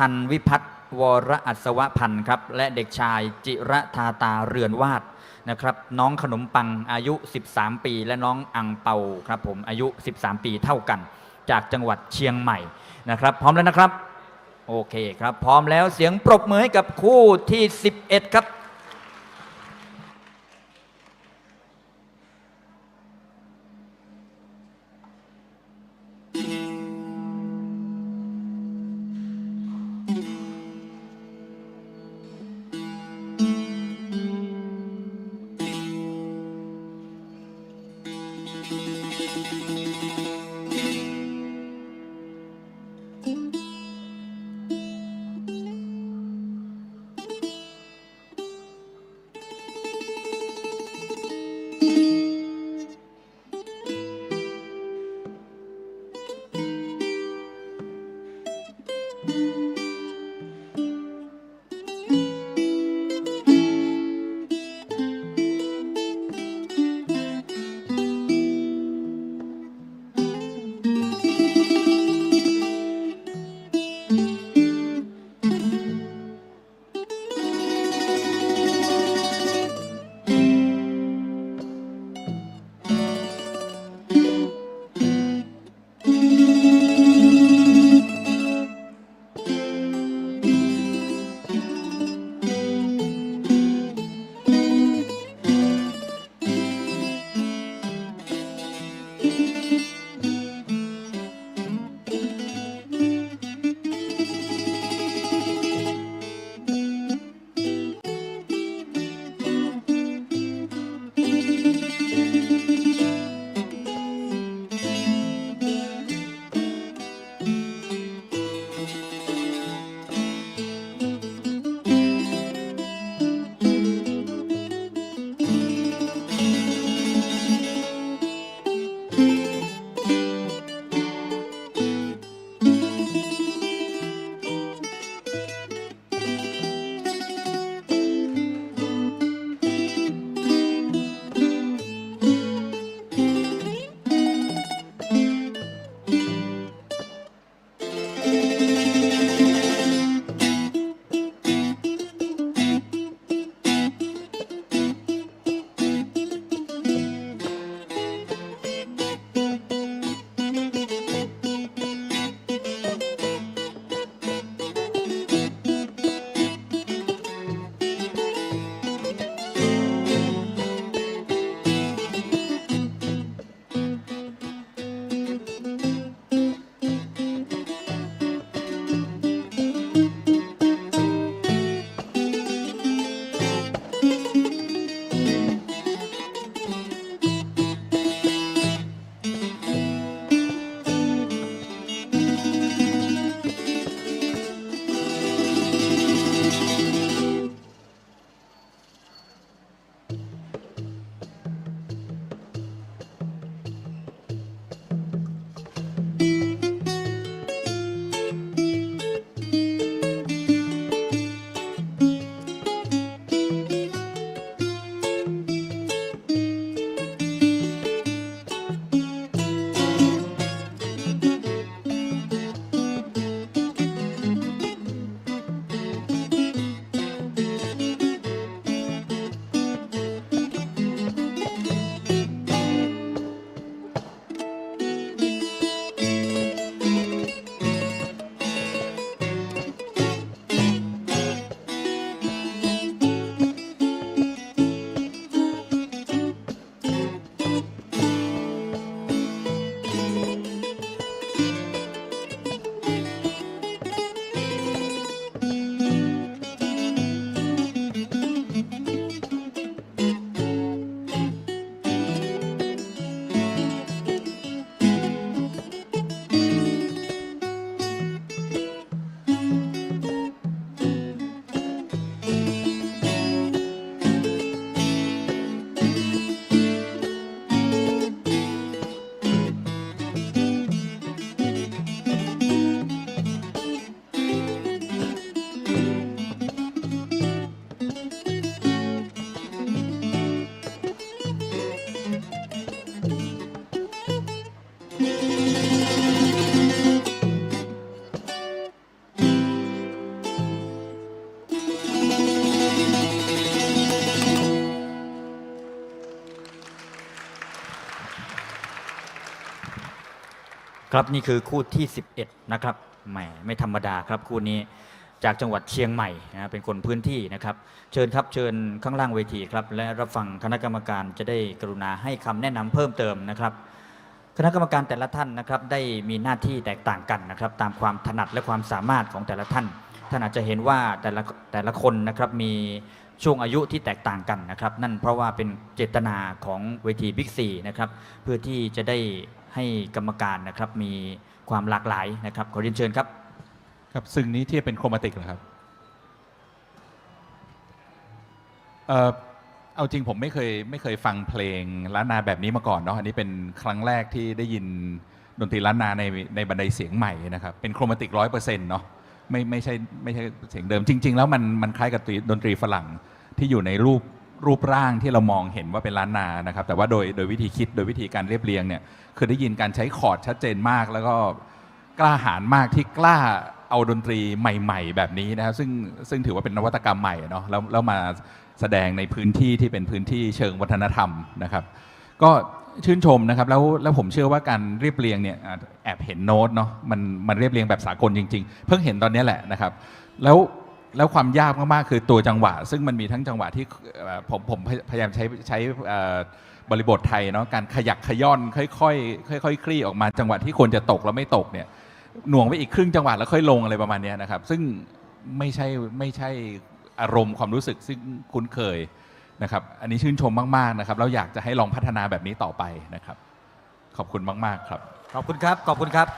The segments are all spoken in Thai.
ทันวิพัฒน์วรอัศวพันธ์ครับ และเด็กชายจิระธาตาเรือนวาดนะครับ น้องขนมปังอายุ 13 ปี และน้องอังเปาครับผมอายุ 13 ปีเท่ากัน จากจังหวัดเชียงใหม่นะครับ พร้อมแล้วนะครับ โอเคครับ พร้อมแล้วเสียงปรบมือให้กับคู่ที่ 11 ครับ เครับนี่คือคู่ที่ 11 นะครับแหมไม่ธรรมดาครับคู่นี้จากจังหวัดเชียงใหม่นะเป็นคนพื้นที่นะครับ เชิญครับเชิญข้างล่างเวทีครับ และรับฟังคณะกรรมการจะได้กรุณาให้คำแนะนำเพิ่มเติมนะครับ คณะกรรมการแต่ละท่านนะครับได้มีหน้าที่แตกต่างกันนะครับ ตามความถนัดและความสามารถของแต่ละท่านท่านอาจจะเห็นว่าแต่ละแต่ละคนนะครับมี ช่วงอายุที่แตกต่างกันนะครับ นั่นเพราะว่าเป็นเจตนาของเวทีบิ๊กซีนะครับเพื่อที่จะได้ให้กรรมการนะครับมีความหลากหลายนะครับขอเรียนเชิญครับครับซึ่งนี้ที่เป็นโครมาติกเหรอครับเอ่อเอาจริงผมไม่เคยไม่เคยฟังเพลงล้านนาแบบนี้มาก่อนเนาะอันนี้เป็นครั้งแรกที่ได้ยินดนตรีล้านนาในในบันไดเสียงใหม่นะครับเป็นโครมาติกร้อยเปอร์เซ็นต์เนาะ ไม่ไม่ใช่ไม่ใช่เสียงเดิมจริง ๆ แล้วมันมันคล้ายกับดนตรีฝรั่งที่อยู่ในรูปรูปร่างที่เรามองเห็นว่าเป็นล้านนานะครับ แต่ว่าโดยโดยวิธีคิดโดยวิธีการเรียบเรียงเนี่ยคือได้ยินการใช้คอร์ดชัดเจนมาก แล้วก็กล้าหาญมากที่กล้าเอาดนตรีใหม่ ๆ แบบนี้นะครับซึ่งซึ่งถือว่าเป็นนวัตกรรมใหม่เนาะแล้วแล้วมาแสดงในพื้นที่ที่เป็นพื้นที่เชิงวัฒนธรรมนะครับ ก็ชื่นชมนะครับแล้วแล้วผมเชื่อว่าการเรียบเรียงเนี่ยอะแอบเห็นโน้ตเนาะมันมันเรียบเรียงแบบสากลจริง ๆ เพิ่งเห็นตอนนี้แหละนะครับ แล้วแล้วความยากมากๆคือตัวจังหวะ ซึ่งมันมีทั้งจังหวะที่เอ่อผมผมพยายามใช้ใช้เอ่อบริบทไทยเนาะการขยักขย่อนค่อยๆค่อยๆคลี่ออกมาจังหวะที่ควรจะตกแล้วไม่ตกเนี่ยหน่วงไว้อีกครึ่งจังหวะแล้วค่อยลงอะไรประมาณเนี้ยนะครับ ซึ่งไม่ใช่ไม่ใช่อารมณ์ความรู้สึกซึ่งคุ้นเคย นะครับอันนี้ชื่นชมมากๆนะครับแล้วอยากจะให้ลองพัฒนาแบบนี้ต่อไปนะครับ ขอบคุณมากๆครับ ขอบคุณครับ ขอบคุณครับ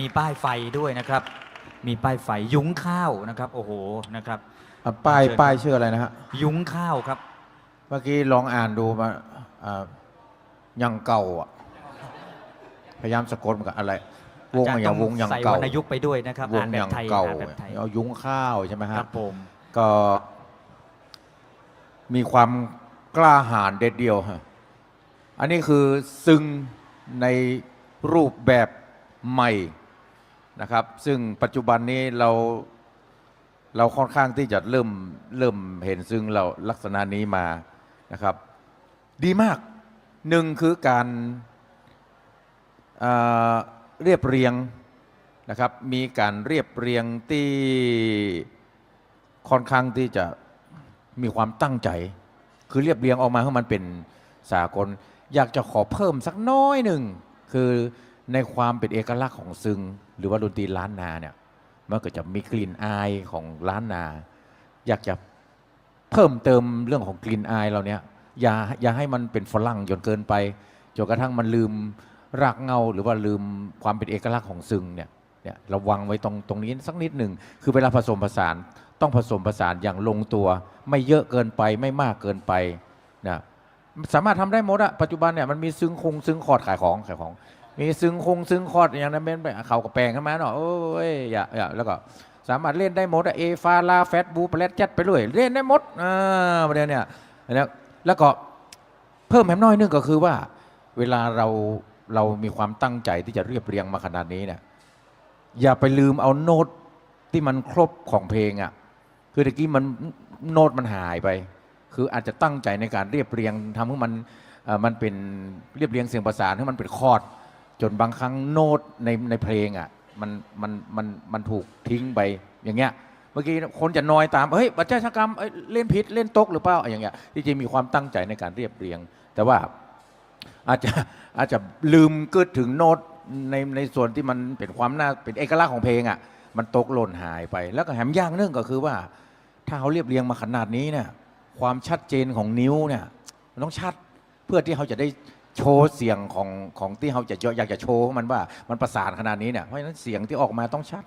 มีป้ายไฟด้วยนะครับ มีป้ายไฟยุ้งข้าวนะครับ โอ้โหนะครับอะป้ายเชิญป้ายชื่ออะไรนะฮะ ยุ้งข้าวครับ เมื่อกี้ลองอ่านดูมาอ่ายังเก่าอะ พยายามสะกดมันกับอะไร วงอาจารย์อย่างต้วงยังใส่วเก่ารรณยุกต์ไปด้วยนะครับวอ่างนแบยับงไทยเก่าอ่านแบบไทยเอายุ้งข้าวใช่ไหมคฮะรับผม ก็ มีความกล้าหาญเด็ดเดียวฮะอันนี้คือซึ่งในรูปแบบใหม่นะครับ ซึ่งปัจจุบันนี้เราเราค่อนข้างที่จะเริ่มเริ่มเห็นซึ่งเราลักษณะนี้มานะครับ ดีมากหนึ่งคือการเรียบเรียงนะครับ มีการเรียบเรียงที่ค่อนข้างที่จะ มีความตั้งใจ คือเรียบเรียงออกมาให้มันเป็นสากล อยากจะขอเพิ่มสักน้อยหนึ่ง คือในความเป็นเอกลักษณ์ของซึง หรือว่าดนตรีล้านนาเนี่ยมันก็จะมีกลิ่นอายของล้านนา อยากจะเพิ่มเติมเรื่องของกลิ่นอายเราเนี่ยอย่าอย่าให้มันเป็นฝรั่งจนเกินไปจนกระทั่งมันลืมรากเงาหรือว่าลืมความเป็นเอกลักษณ์ของซึงเนี่ย เนี่ยระวังไว้ตรงตรงนี้สักนิดหนึ่งคือเวลาผสมผสานต้องผสมผสานอย่างลงตัว ไม่เยอะเกินไปไม่มากเกินไปนะสามารถทำได้หมดอะปัจจุบันเนี่ยมันมีซึ้งคงซึ้งคอร์ดขายของขายของ มีซึ้งคงซึ้งคอร์ดอย่างนั้นเป็นเขากับแปงขึ้นมาเนาะโอ้ยอย่าอย่าแล้วก็สามารถเล่นได้หมดอะเอฟาลาแฟตบูปเลตจัดไปเลยเล่นได้หมดอ่าประเด็นเนี่ยแล้วแล้วก็เพิ่มแหมน้อยนึงก็คือว่า เวลาเราเรามีความตั้งใจที่จะเรียบเรียงมาขนาดนี้เนี่ย อย่าไปลืมเอาโน้ตที่มันครบของเพลงอะ่ะ คือตะกี้มันโน้ตมันหายไป คืออาจจะตั้งใจในการเรียบเรียงทำให้มันมันเป็นเรียบเรียงเสียงประสานให้มันเป็นคอร์ดจนบางครั้งโน้ตในในเพลงอะมันมันมันมันถูกทิ้งไปอย่างเงี้ยเมื่อกี้คนจะนอยตามเฮ้ยบัจจัยกรรมเอ้ยเล่นผิดเล่นตกหรือเปล่าอย่างเงี้ยที่จริงมีความตั้งใจในการเรียบเรียง แต่ว่าอาจจะอาจจะลืมเกิดถึงโน้ต ในในส่วนที่มันเป็นความน่าเป็นเอกลักษณ์ของเพลงอะมันตกหล่นหายไป แล้วก็แถมอย่างหนึงก็คือว่า ถ้าเขาเรียบเรียงมาขนาดนี้เนี่ยความชัดเจนของนิ้วเนี่ยมันต้องชัดเพื่อที่เขาจะได้โชว์เสียงของของที่เขาจะอยากจะโชว์มันว่ามันประสานขนาดนี้เนี่ยเพราะฉะนั้นเสียงที่ออกมาต้องชัด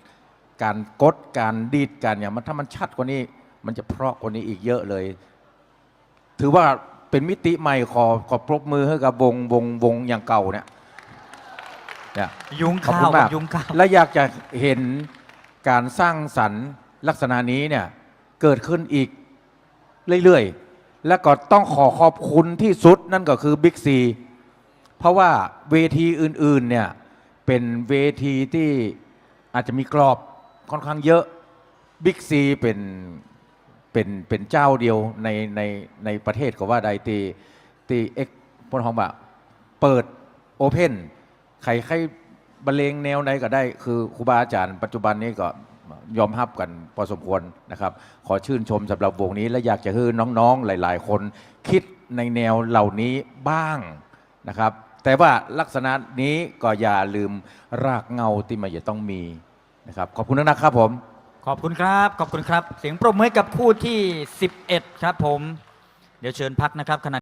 การกดการดีดการเนี่ยมันถ้ามันชัดกว่านี้ มันจะเพราะกว่านี้อีกเยอะเลย ถือว่าเป็นมิติใหม่ขอขอปรบมือให้กับวงวงวงอย่างเก่าเนี่ย เนี่ยยุ้งขอบข้าคุวณมากยุ้งข้าว และอยากจะเห็นการสร้างสรรค์ลักษณะนี้เนี่ยเกิดขึ้นอีกเรื่อยๆ และก็ต้องขอขอบคุณที่สุดนั่นก็คือบิ๊กซีเพราะว่าเวทีอื่นๆเนี่ยเป็นเวทีที่อาจจะมีกรอบค่อนข้างเยอะบิ๊กซีเป็นเป็นเป็นเจ้าเดียวในในในประเทศก็ว่าใดตีตีเอ็กพลทองบะเปิดโอเพน ใครใครบรรเลงแนวไหนก็ได้ คือครูบาอาจารย์ปัจจุบันนี้ก็ยอมรับกันพอสมควรนะครับ ขอชื่นชมสำหรับวงนี้ และอยากจะให้น้องๆหลาย ๆ คนคิดในแนวเหล่านี้บ้างนะครับ แต่ว่าลักษณะนี้ก็อย่าลืมรากเงาที่มันจะต้องมีนะครับขอบคุณนะครับผม ขอบคุณครับ ขอบคุณครับ เสียงปรบมือกับคู่ที่ 11 ครับผม เดี๋ยวเชิญพักนะครับขณะ